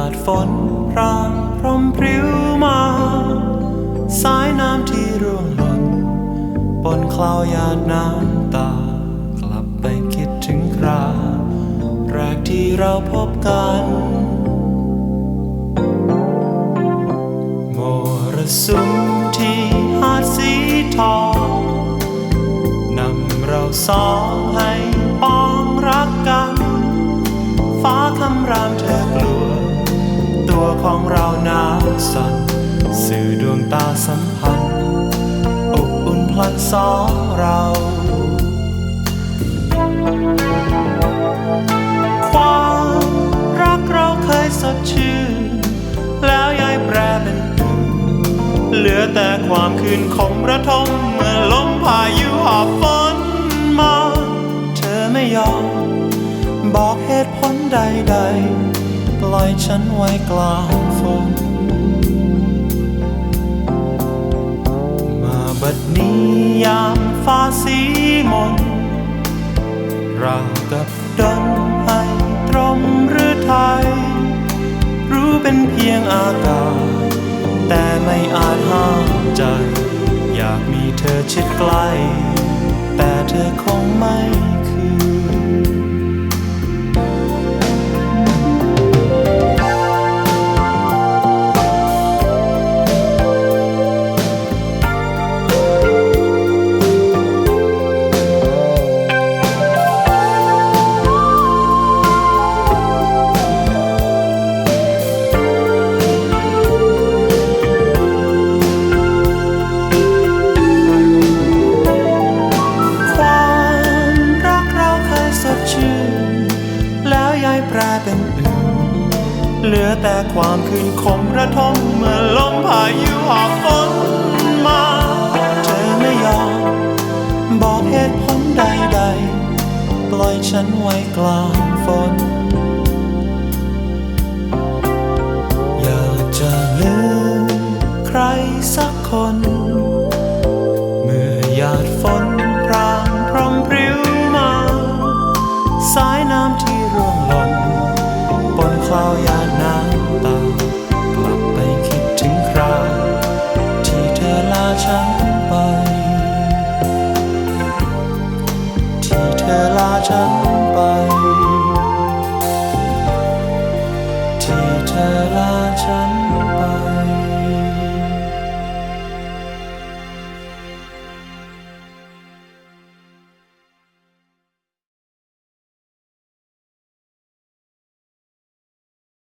าดฝนพรางพรมพริ้วมา สายน้ำที่ร่วงหล่นปนคลาวยาดน้ำตา กลับไปคิดถึงคราแรกที่เราพบกันมรสุมที่หาดสีทองนำเราสองให้ สั่นสื่อดวงตาสัมพันธ์อบอุ่นพลันสองเราความรักเราเคยสดชื่น แล้วย้ายแปรเป็นอื่นเหลือแต่ความคืนคมระทมเมื่อลมพายุหอบฝนมา เธอไม่ยอม บอกเหตุผลใดๆ ปล่อยฉันไว้กลางฝน มาบัดนี้ยามฟ้าสีมนเรากับดนให้ตรมหรือไทย รู้เป็นเพียงอากาศ แต่ไม่อาจห้ามใจ อยากมีเธอชิดใกล้ แต่เธอคงไม่ เหลือแต่ความคืนคมระทมเมื่อลมพายุหอบฝนมา เธอไม่ยอมบอกเหตุผลใดๆ ปล่อยฉันไว้กลางฝน อยากจะลืมใครสักคน ฉันไป ที่เธอลาฉัน